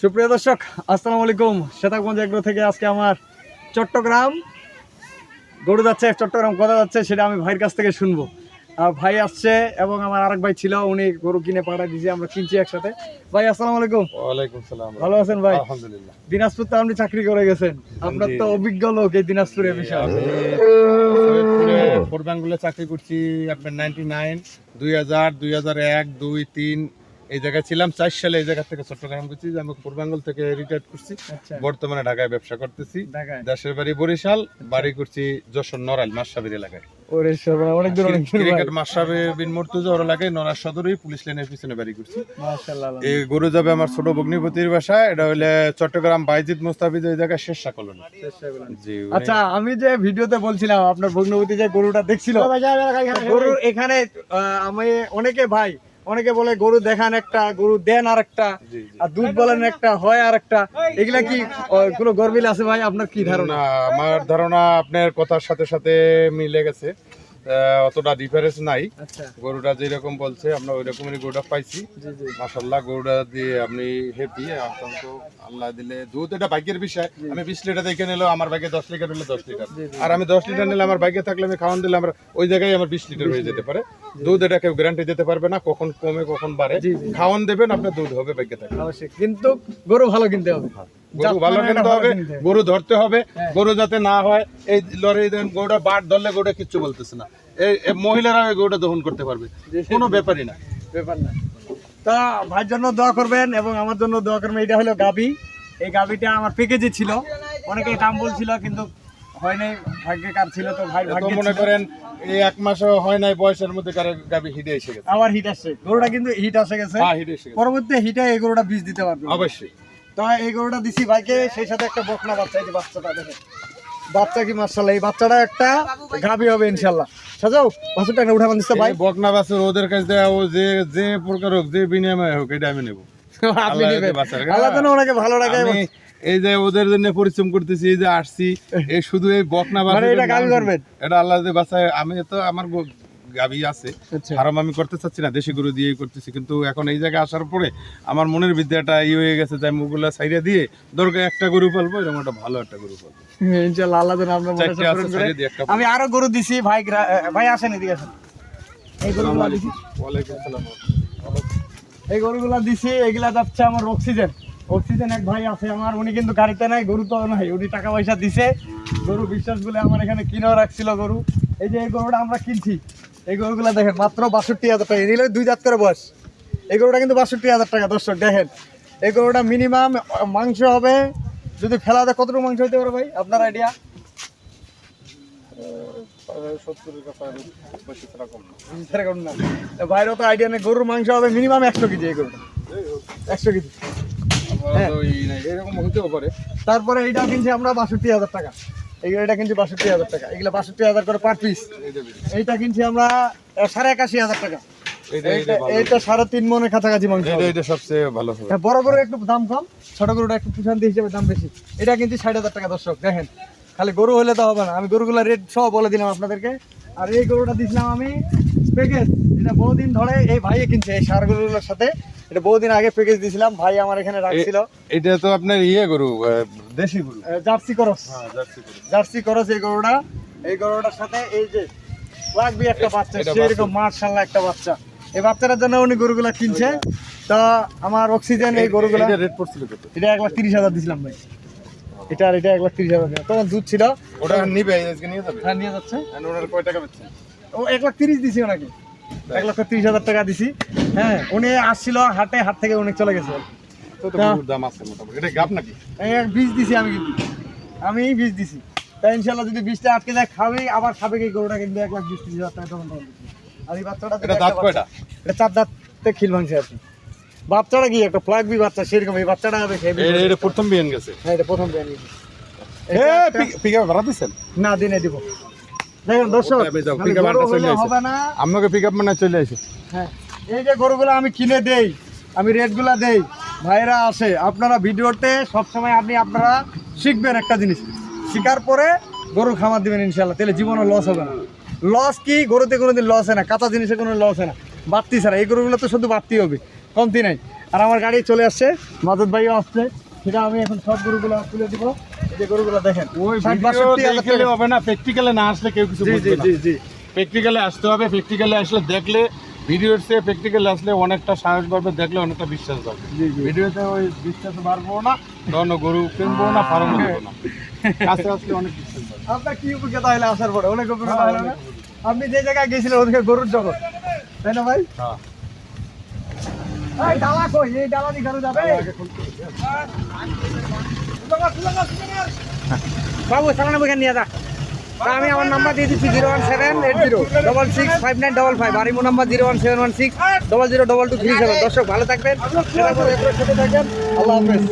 সুপ্রিয় দর্শক আসসালামু আলাইকুম। শ্বেতাগঞ্জ এগ্রো থেকে আজকে আমার চট্টগ্রাম গরু যাচ্ছে চট্টগ্রাম কোথা যাচ্ছে সেটা আমি ভাইয়ের কাছ থেকে শুনব। আর ভাই আসছে এবং আমার আরেক ভাই ছিল উনি গরু কিনে পাঠা দিয়েছে আমরা কিনছি একসাথে। ভাই আসসালামু আলাইকুম। ওয়ালাইকুম সালাম। ভালো আছেন ভাই? আলহামদুলিল্লাহ। দিনাজপুর তো আপনি চাকরি করে গেছেন। আপনার তো অভিজ্ঞ লোক এই দিনাজপুরের বিষয়ে সৈয়দপুরে চাকরি করছি আপনার নাইনটি নাইন দুই হাজার দুই হাজার এক দুই তিন এই জায়গায় ছিলাম চার সালে এই জায়গা থেকে চট্টগ্রাম করছি আমি পূর্বাঙ্গল থেকে রিটায়ার করছি। আচ্ছা। বর্তমানে ঢাকায় ব্যবসা করতেছি। দেশের বাড়ি বরিশাল বাড়ি করছি যশোর নড়াইল মাসাবির এলাকায়। ওরে সবাই অনেক দূর অনেক দূর ক্রিকেট মাসাবি বিন মর্তুজা ওর এলাকায় নড়ার সদরই পুলিশ লাইনের পিছনে বাড়ি করছি। এই গরু যাবে আমার ছোট ভগ্নিপতির এটা হলে চট্টগ্রাম বাইজিদ মুস্তাফিজ ওই জায়গায় শেষা কলোনি। আচ্ছা আমি যে ভিডিওতে বলছিলাম আপনার ভগ্নবতী যে গরুটা দেখছিল গরু এখানে আহ, আমি অনেকে ভাই অনেকে বলে গরু দেখান একটা গরু দেন আর একটা। আর দুধ বলেন একটা হয় আর একটা এগুলা কি কোনো গরমিল আছে ভাই? আপনার কি ধারণা? আমার ধারণা আপনার কথার সাথে সাথে মিলে গেছে। অতটা ডিফারেন্স নাই। আচ্ছা। গরুটা যেরকম বলছে আমরা ওই রকমেরই গরুটা পাইছি। মাসাল্লাহ গরুটা দিয়ে আপনি হ্যাপি অত্যন্ত আল্লাহ দিলে দুধ এটা বাইকের বিষয়। আমি বিশ লিটার দেখে নিলেও আমার বাইকে দশ লিটার হলে দশ লিটার আর আমি দশ লিটার নিলে আমার বাইকে থাকলে আমি খাওয়ান দিলে আমার ওই জায়গায় আমার বিশ লিটার হয়ে যেতে পারে। দুধ এটা কেউ গ্যারান্টি দিতে পারবে না কখন কমে কখন বাড়ে। খাওয়ান দেবেন আপনার দুধ হবে বাইকে থাকলে অবশ্যই। কিন্তু গরু ভালো কিনতে হবে। গরু ভালো কিনতে হবে গরু ধরতে হবে হ্যাঁ। গরু যাতে না হয় এই লরি দেন গরুটা বাট ধরলে গরুটা কিচ্ছু বলতেছে না। এই মহিলারা গরুটা দহন করতে পারবে। কোনো ব্যাপারই না। ব্যাপার না। তা ভাইয়ের জন্য দোয়া করবেন এবং আমার জন্য দোয়া করবেন। এটা হলো গাবি। এই গাবিটা আমার প্যাকেজে ছিল। অনেকে দাম বলছিল কিন্তু হয় নাই ভাগ্যে কার ছিল তো ভাই ভাগ্যে মনে করেন এই এক মাসও হয় নাই বয়সের মধ্যে কারও গাবি হিটে এসে গেছে। আবার হিট আসছে। গরুটা কিন্তু হিট আসে গেছে। হ্যাঁ হিটে এসে গেছে। পরবর্তী হিটে এই গরুটা বীজ দিতে পারবে। অবশ্যই। তো এই গরুটা দিছি ভাইকে সেই সাথে একটা বকনা বাচ্চা এই যে বাচ্চাটা দেখেন। বাচ্চা কি মার্শাল্লাহ এই বাচ্চাটা একটা গাবি হবে ইনশাল্লাহ সাজাও বাচ্চাটা এখানে উঠা বান্ধিస్తే ভাই। বকনা বাছুর ওদের কাছে দেওয়া যে যে প্রকার হোক যে বিনিময় হোক এটা আমি নেব। আপনি নেবেন। যদি বাঁচায় রাখে। আল্লাহ যেন ওনাকে ভালো রাখে আমি এই যে ওদের জন্য পরিশ্রম করতেছি এই যে আসছি এই শুধু এই বকনা মানে এটা করবেন? এটা আল্লাহ বাঁচায় আমি তো আমার গো- গাবি আছে। আচ্ছা। হারাম আমি করতে চাচ্ছি না দেশি গরু দিয়েই করতেছি। কিন্তু এখন এই জায়গায় আসার পরে আমার মনের বিদ্যাটা ই হয়ে গেছে যে মুগুলা সাইডে দিয়ে দরকার একটা গরু পালবো এরকম একটা ভালো একটা গরু পালবো। ইনশাআল্লাহ আল্লাহ যেন আপনার একটা আমি আরও গরু দিছি ভাই ভাই আসেন এদিকে আসেন। এই গরুগুলা দিছি। ওয়ালাইকুম সালাম এই গরুগুলা দিছি এগুলা যাচ্ছে আমার অক্সিজেন। অক্সিজেন এক ভাই আছে আমার উনি কিন্তু গাড়িতে নাই গরু তো নাই উনি টাকা পয়সা দিছে। গরু বিশ্বাস বলে আমার এখানে কিনেও রাখছিল গরু। এই যে এই গরুটা আমরা কিনছি। এই গরুগুলা দেখেন মাত্র বাষট্টি হাজার টাকা। নিলে দুই জাত করে বয়স। এই গরুটা কিন্তু বাষট্টি হাজার টাকা দর্শক দেখেন। এই গরুটা মিনিমাম মাংস হবে যদি ফেলা দেয় কতটুকু মাংস হতে পারে ভাই? আপনার আইডিয়া তো আইডিয়া নেই গরুর মাংস হবে মিনিমাম একশো কেজি এই গরুটা। একশো কেজি। হ্যাঁ। এরকম হতেও পারে। তারপরে এইটা কিনছি আমরা বাষট্টি হাজার টাকা। এইগুলো এটা কিনছি বাষট্টি হাজার টাকা। এগুলো বাষট্টি হাজার করে পার পিস এইটা কিনছি আমরা সাড়ে একাশি হাজার টাকা। এইটা এইটা এইটা- সাড়ে তিন মনের কাছাকাছি মাংস এইটা সবচেয়ে ভালো হ্যাঁ, বড় গরুর একটু দাম কম ছোট গরুটা একটু পুষান্তি হিসেবে দাম বেশি। এটা কিনছি ষাট হাজার টাকা দর্শক দেখেন। খালি গরু হলে তো হবে না। আমি গরুগুলো রেট সব বলে দিলাম আপনাদেরকে। আর এই গরুটা দিছিলাম আমি প্যাকেজ এটা বহুদিন ধরে এই ভাইয়ে কিনছে এই সার গরুগুলোর সাথে। এটা বহুদিন আগে প্যাকেজ দিয়েছিলাম ভাই আমার এখানে রাখছিল। এটা তো আপনার ইয়ে গরু দেশি গরু। জার্সি করস। হ্যাঁ জার্সি গরু জার্সি করস এই গরুটা। এই গরুটার সাথে এই যে লাগবে একটা বাচ্চা সেরকম মার্শাল্লাহ একটা বাচ্চা। এই বাচ্চাটার জন্য উনি গরুগুলা কিনছে। তা আমার অক্সিজেন এই গরুগুলা রেট পড়ছিল কত? এটা এক লাখ তিরিশ হাজার দিছিলাম ভাই। এটা আর এটা এক লাখ তিরিশ হাজার তখন দুধ ছিল। ওটা নিবে আজকে নিয়ে যাবে? হ্যাঁ নিয়ে যাচ্ছে। ওনার কয় টাকা বেচছেন? ও এক লাখ তিরিশ দিছি ওনাকে। এক লক্ষ তিরিশ হাজার টাকা দিছি। হ্যাঁ উনি আসছিল হাটে হাট থেকে উনি চলে গেছে। তো তো তা- গরুর দাম আছে মোটামুটি? এটা গাপ নাকি? বীজ দিছি আমি কিন্তু। আমি বীজ দিছি। তাই ইনশাল্লাহ যদি বীজটা আটকে যায় খাবে আবার খাবে কি গরুটা কিন্তু এক লাখ বিশ তিরিশ হাজার টাকা তখন তখন আর এই বাচ্চাটা এটা দাঁত কয়টা? এটা চার দাঁতে খিল ভাঙছে আর কি। বাচ্চাটা কি একটা ফ্লাগ বি বাচ্চা সেরকম এই বাচ্চাটা হবে এটা এটা প্রথম বিয়ান গেছে। হ্যাঁ এটা প্রথম বিয়ানি এ পিক আপ ভাড়া দিছেন না দিনে দিব। দেখেন দর্শক। হবে না। আমাকে পিক আপ মানে চলে আসে। হ্যাঁ এই যে গরুগুলো আমি কিনে দেই আমি রেটগুলো দেই ভাইরা আসে আপনারা ভিডিওতে সবসময় আপনি আপনারা শিখবেন একটা জিনিস। শিকার পরে গরু খামার দিবেন ইনশাল্লাহ তাহলে জীবনে লস হবে না। লস কি? গরুতে কোনোদিন লস হয় না কাঁচা জিনিসে কোনো লস হয় না। বাড়তি ছাড়া এই গরুগুলো তো শুধু বাড়তি হবে কমতি নাই। আর আমার গাড়ি চলে আসছে মাজুদ ভাইও আসছে। সেটা আমি এখন সব গরুগুলো তুলে দিব। যে গরুগুলো দেখেন ওই ভিডিও। হবে না প্র্যাকটিক্যালে না আসলে কেউ কিছু বুঝবে জি জি প্র্যাকটিক্যালে আসতে হবে প্র্যাকটিক্যালে আসলে দেখলে ভিডিওর চেয়ে প্র্যাকটিক্যালে আসলে অনেকটা সাহস বাড়বে দেখলে অনেকটা বিশ্বাস বাড়বে। ভিডিওতে ওই বিশ্বাস বাড়বো না তখন গরু কিনবো না ফার্ম দেবো না। কাছে আসলে অনেক বিশ্বাস বাড়বে। আপনার কি অভিজ্ঞতা হলে আসার পরে? অনেক অভিজ্ঞতা হলো না? আপনি যে জায়গায় গেছিলেন ওদিকে গরুর জগৎ। তাই না ভাই? হ্যাঁ। এই ডালা কই? এই ডালা দিয়ে গরু যাবে বাবু সামনে বুঝে নিয়ে যা। তা আমি আমার নাম্বার দিয়ে দিচ্ছি zero one seven eight zero double six five nine double five. আর imo number zero one seven one six double zero double two three seven. দর্শক ভালো থাকবেন। আল্লাহ হাফেজ।